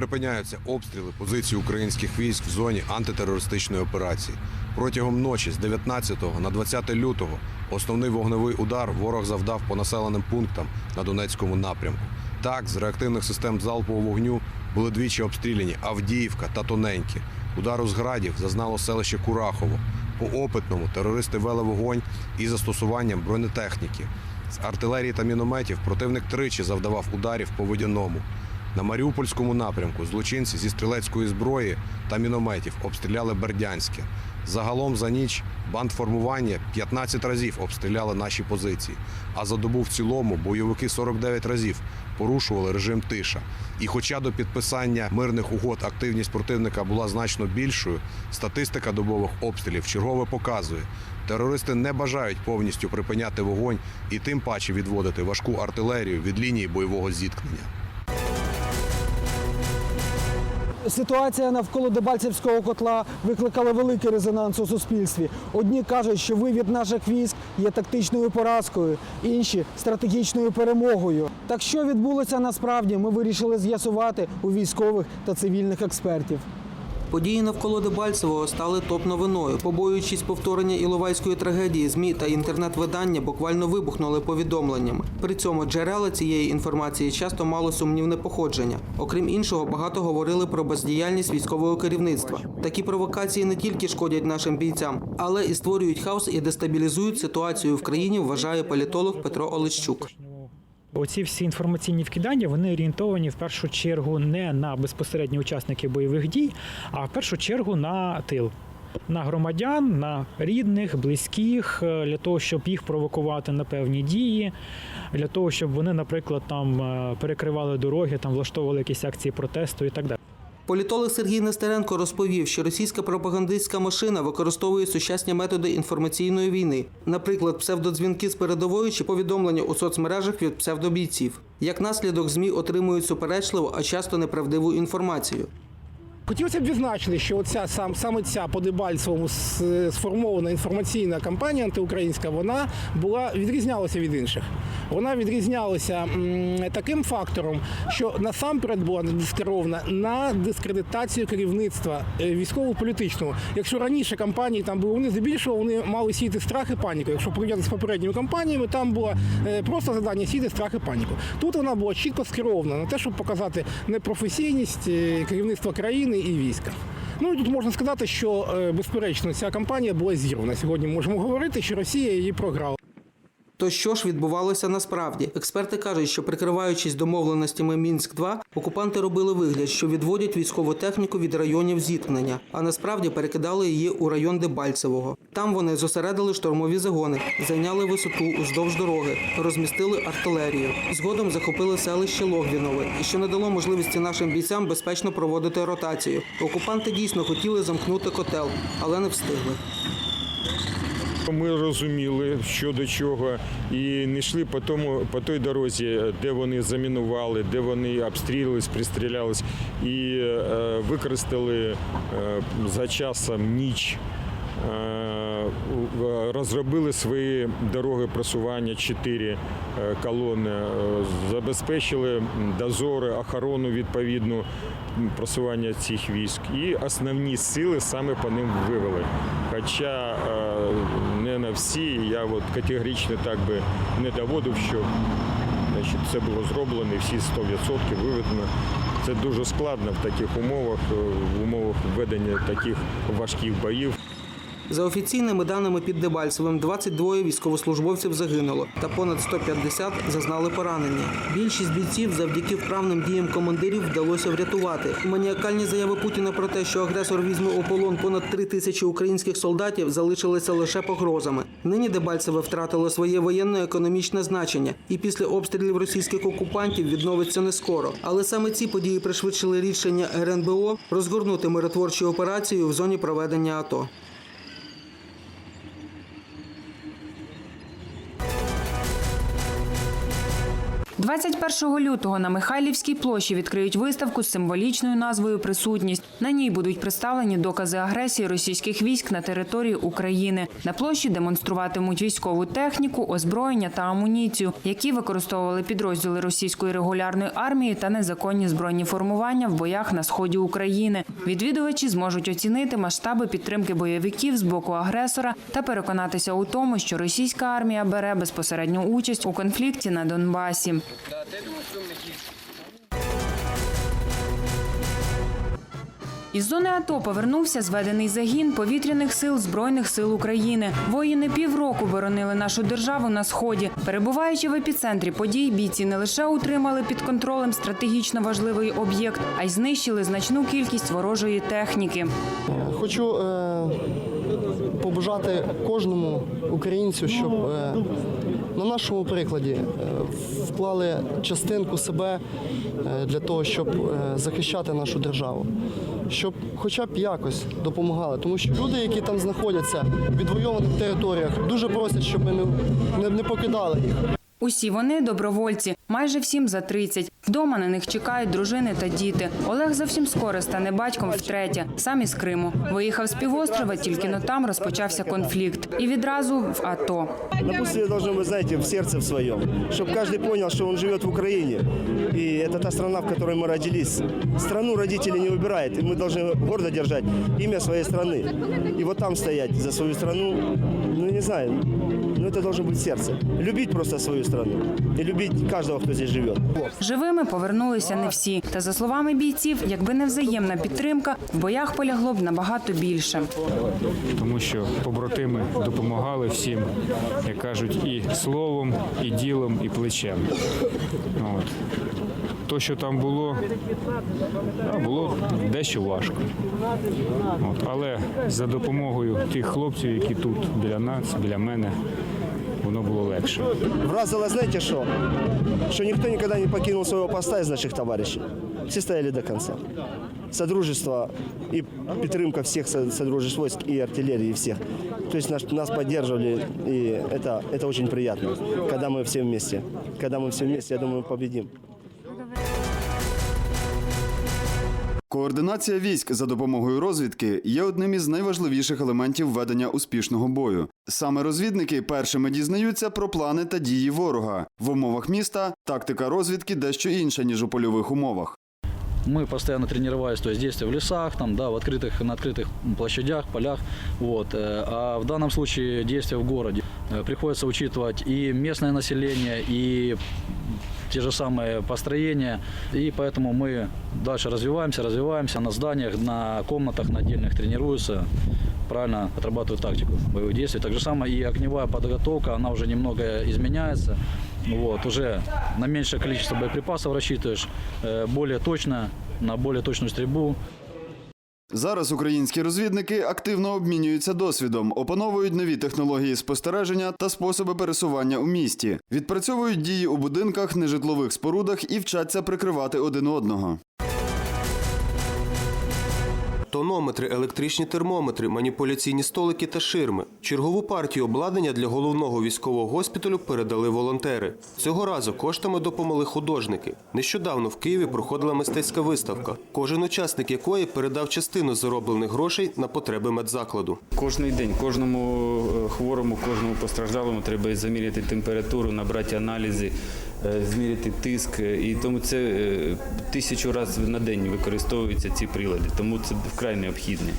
припиняються обстріли позицій українських військ в зоні антитерористичної операції. Протягом ночі з 19 на 20 лютого основний вогневий удар ворог завдав по населеним пунктам на Донецькому напрямку. Так, з реактивних систем залпового вогню були двічі обстріляні Авдіївка та Тоненькі. Удару з градів зазнало селище Курахово. По опитному терористи вели вогонь із застосуванням бронетехніки. З артилерії та мінометів противник тричі завдавав ударів по водяному. На Маріупольському напрямку злочинці зі стрілецької зброї та мінометів обстріляли Бердянське. Загалом за ніч бандформування 15 разів обстріляли наші позиції. А за добу в цілому бойовики 49 разів порушували режим тиша. І хоча до підписання мирних угод активність противника була значно більшою, статистика добових обстрілів чергове показує. Терористи не бажають повністю припиняти вогонь і тим паче відводити важку артилерію від лінії бойового зіткнення. Ситуація навколо Дебальцевського котла викликала великий резонанс у суспільстві. Одні кажуть, що вивід наших військ є тактичною поразкою, інші стратегічною перемогою. Так що відбулося насправді, ми вирішили з'ясувати у військових та цивільних експертів. Події навколо Дебальцевого стали топ-новиною. Побоюючись повторення Іловайської трагедії, ЗМІ та інтернет-видання буквально вибухнули повідомленнями. При цьому джерела цієї інформації часто мало сумнівне походження. Окрім іншого, багато говорили про бездіяльність військового керівництва. Такі провокації не тільки шкодять нашим бійцям, але і створюють хаос і дестабілізують ситуацію в країні. Вважає політолог Петро Олещук. Оці всі інформаційні вкидання вони орієнтовані в першу чергу не на безпосередні учасники бойових дій, а в першу чергу на тил. На громадян, на рідних, близьких, е, для того, щоб їх провокувати на певні дії, для того, щоб вони, наприклад, там е, перекривали дороги, там влаштовували якісь акції протесту і так далі. Політолог Сергій Нестеренко розповів, що російська пропагандистська машина використовує сучасні методи інформаційної війни, наприклад, псевдодзвінки з передової чи повідомлення у соцмережах від псевдобійців. Як наслідок, змі отримують суперечливу, а часто неправдиву інформацію. Хотілося б відзначити, що оця сам саме ця по Дебальцевому сформована інформаційна кампанія антиукраїнська, вона була відрізнялася від інших. Вона відрізнялася таким фактором, що насамперед була скерована на дискредитацію керівництва е, військово-політичного. Якщо раніше кампанії там були, вони здебільшого вони мали сіяти страх і паніку. Якщо порівняти з попередніми кампаніями, там було е, просто завдання сіяти страх і паніку. Тут вона була чітко скерована на те, щоб показати непрофесійність е, керівництва країни і війська. Ну і тут можна сказати, що е, безперечно ця кампанія була зірвана. Сьогодні можемо говорити, що Росія її програла. То що ж відбувалося насправді? Експерти кажуть, що прикриваючись домовленостями Мінськ 2 окупанти робили вигляд, що відводять військову техніку від районів зіткнення, а насправді перекидали її у район Дебальцевого. Там вони зосередили штурмові загони, зайняли висоту уздовж дороги, розмістили артилерію. Згодом захопили селище Логвінове, що не дало можливості нашим бійцям безпечно проводити ротацію. Окупанти дійсно хотіли замкнути котел, але не встигли. Ми розуміли, що до чого, і не йшли по тому, по той дорозі, де вони замінували, де вони обстрілились, пристрілялись, і е, використали е, за часом ніч. Е, Розробили свої дороги просування, чотири е, колони, е, забезпечили дозори, охорону відповідну просування цих військ. І основні сили саме по ним вивели. Хоча не на всі, я от категорично так би не доводив, що значить, це було зроблено і всі 100% виведено. Це дуже складно в таких умовах, в умовах ведення таких важких боїв. За офіційними даними під Дебальцевим, 22 військовослужбовців загинуло та понад 150 зазнали поранення. Більшість бійців завдяки вправним діям командирів вдалося врятувати. Маніакальні заяви Путіна про те, що агресор візьме у полон понад 3 тисячі українських солдатів, залишилися лише погрозами. Нині Дебальцеве втратило своє воєнно-економічне значення, і після обстрілів російських окупантів відновиться не скоро. Але саме ці події пришвидшили рішення РНБО розгорнути миротворчу операцію в зоні проведення АТО. 21 лютого на Михайлівській площі відкриють виставку з символічною назвою Присутність. На ній будуть представлені докази агресії російських військ на території України. На площі демонструватимуть військову техніку, озброєння та амуніцію, які використовували підрозділи російської регулярної армії та незаконні збройні формування в боях на сході України. Відвідувачі зможуть оцінити масштаби підтримки бойовиків з боку агресора та переконатися у тому, що російська армія бере безпосередню участь у конфлікті на Донбасі. Із зони АТО повернувся зведений загін повітряних сил Збройних сил України. Воїни півроку боронили нашу державу на сході. Перебуваючи в епіцентрі подій, бійці не лише утримали під контролем стратегічно важливий об'єкт, а й знищили значну кількість ворожої техніки. Хочу е, побажати кожному українцю, щоб е, на нашому прикладі е, вклали частинку себе е, для того, щоб е, захищати нашу державу, щоб хоча б якось допомагали. Тому що люди, які там знаходяться в відвойованих територіях, дуже просять, щоб ми не, покидали їх. Усі вони добровольці, майже всім за 30. Вдома на них чекають дружини та діти. Олег зовсім скоро стане батьком втретє, сам із Криму. Виїхав з півострова, тільки но там розпочався конфлікт. І відразу в АТО. Напутствие должно быть, знаете, в сердце в своем, чтобы каждый понял, что он живет в Украине, и это та страна, в которой мы родились. Страну родители не выбирают, и мы должны гордо держать имя своей страны. И вот там стоять за свою страну, ну не знаю, но это должно быть сердце. Любить просто свою страну и любить каждого, кто здесь живет. Живими повернулися не всі. Та за словами бійців, якби не взаємна підтримка, в боях полягло б набагато більше. тому що побратими допомагали всім, як кажуть, і словом, і ділом, і плечем. От. То, що там було, да, було дещо важко. От. Але за допомогою тих хлопців, які тут біля нас, біля мене, воно було легше. Вразило, знаєте що? Що ніхто ніколи не покинув свого поста із наших товаришів. Всі стояли до кінця. Содружество і підтримка всіх содружеств войск і артилерії, всіх. Тобто нас, нас підтримували, і це, це дуже приємно, коли ми всі вместе. Коли ми всі вместе, я думаю, победим. Координація військ за допомогою розвідки є одним із найважливіших елементів ведення успішного бою. Саме розвідники першими дізнаються про плани та дії ворога. В умовах міста тактика розвідки дещо інша ніж у польових умовах. Мы постоянно тренировались, то есть действия в лесах, там, да, в открытых, на открытых площадях, полях. Вот. э, А в данном случае действия в городе. Э, Приходится учитывать и местное население, и те же самые построения. И поэтому мы дальше развиваемся, развиваемся на зданиях, на комнатах, на отдельных тренируются правильно отрабатывают тактику боевых действий. Так же самое и огневая подготовка, она уже немного изменяется. Вот, уже на меньшее количество боеприпасов рассчитываешь, э, более точно, на более точную стрельбу. Зараз українські розвідники активно обмінюються досвідом, опановують нові технології спостереження та способи пересування у місті, відпрацьовують дії у будинках, нежитлових спорудах і вчаться прикривати один одного. Тонометри, електричні термометри, маніпуляційні столики та ширми. Чергову партію обладнання для головного військового госпіталю передали волонтери. Цього разу коштами допомогли художники. Нещодавно в Києві проходила мистецька виставка, кожен учасник якої передав частину зароблених грошей на потреби медзакладу. Кожний день, кожному е, хворому, кожному постраждалому треба заміряти температуру, набрати аналізи, зміряти тиск. е, І тому це е, тисячу разів на день використовуються ці прилади, тому це вкрай необхідне.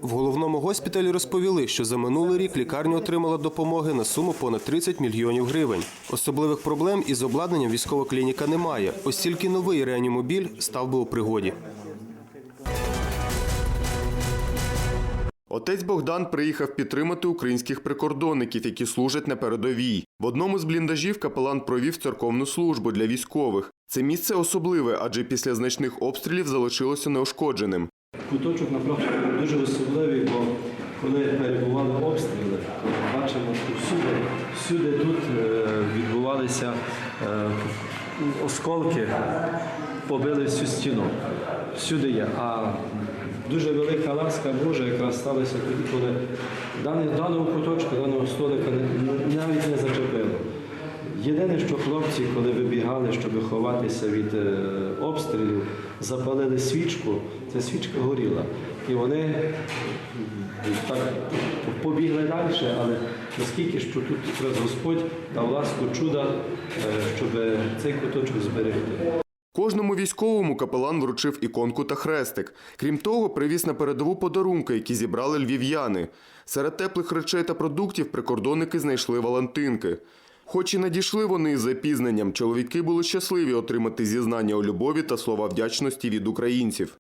В головному госпіталі розповіли, що за минулий рік лікарня отримала допомоги на суму понад 30 мільйонів гривень. Особливих проблем із обладнанням військова клініка немає. Ось тільки новий реанімобіль став би у пригоді. Отець Богдан приїхав підтримати українських прикордонників, які служать на передовій. В одному з бліндажів капелан провів церковну службу для військових. Це місце особливе, адже після значних обстрілів залишилося неушкодженим. Куточок напроти дуже особливий, бо коли перебували обстріли, бачимо, що всюди, всюди тут е, відбувалися е, осколки, побили всю стіну. Всюди є. А дуже велика ласка Божа якраз сталася тоді, коли даного куточка, даного столика навіть не зачепило. Єдине, що хлопці, коли вибігали, щоб ховатися від е, обстрілів, запалили свічку, ця свічка горіла. І вони так побігли далі, але наскільки що тут якраз Господь дав ласку чуда, е, щоб цей куточок зберегти. Кожному військовому капелан вручив іконку та хрестик. Крім того, привіз на передову подарунки, які зібрали львів'яни. Серед теплих речей та продуктів прикордонники знайшли валентинки. Хоч і надійшли вони із запізненням, чоловіки були щасливі отримати зізнання у любові та слова вдячності від українців.